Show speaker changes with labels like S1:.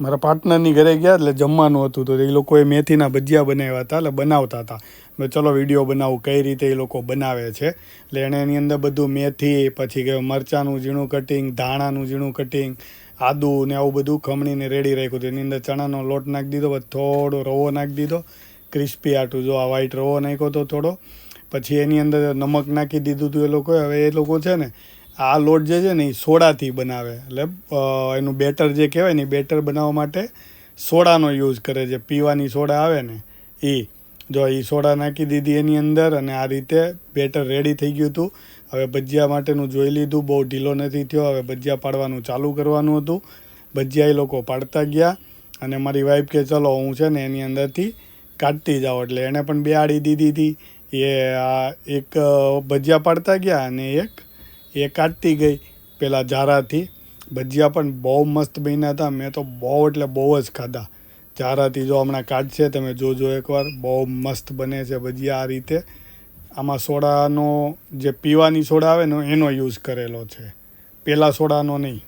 S1: મારા પાર્ટનરની ઘરે ગયા એટલે જમવાનું હતું તો એ લોકોએ મેથીના ભજીયા બનાવ્યા હતા, એટલે બનાવતા હતા. મેં ચલો વીડિયો બનાવું કઈ રીતે એ લોકો બનાવે છે. એટલે એણે એની અંદર બધું મેથી, પછી કે મરચાંનું ઝીણું કટિંગ ધાણાનું ઝીણું કટિંગ આદુ ને આવું બધું ખમણીને રેડી રાખ્યું હતું. એની અંદર ચણાનો લોટ નાખી દીધો, પછી થોડો રવો નાખી દીધો ક્રિસ્પી આટું, જો આ વ્હાઈટ રવો નાખ્યો હતો થોડો. પછી એની અંદર નમક નાખી દીધું હતું એ લોકોએ. હવે એ લોકો છે ને આ લોટ જે છે ને એ સોડાથી બનાવે. એટલે એનું બેટર જે કહેવાય ને એ બેટર બનાવવા માટે સોડાનો યુઝ કરે છે. પીવાની સોડા આવે ને એ જો એ સોડા નાખી દીધી એની અંદર અને આ રીતે બેટર રેડી થઈ ગયું હતું. હવે ભજીયા માટેનું જોઈ લીધું. બહુ ઢીલો નથી થયો. હવે ભજીયા પાડવાનું ચાલુ કરવાનું હતું. ભજીયા એ લોકો પાડતા ગયા અને મારી વાઈફ કે, ચલો, હું છે ને એની અંદરથી કાઢતી જાઉં. એટલે એણે પણ બે આડી દીધી હતી. એ આ એક ભજીયા પાડતા ગયા અને એક એ કાઢતી ગઈ. પેલા જારાથી. ભજીયા પણ બહુ મસ્ત બન્યા હતા. મેં તો બહુ એટલે બહુ જ ખાધા. જારાથી જો હમણાં કાઢશે, તમે જોજો એકવાર. બહુ મસ્ત બને છે ભજીયા આ રીતે. આમાં સોડાનો જે પીવાની સોડા આવે ને, એનો યુઝ કરેલો છે. પહેલાં સોડાનો નહીં.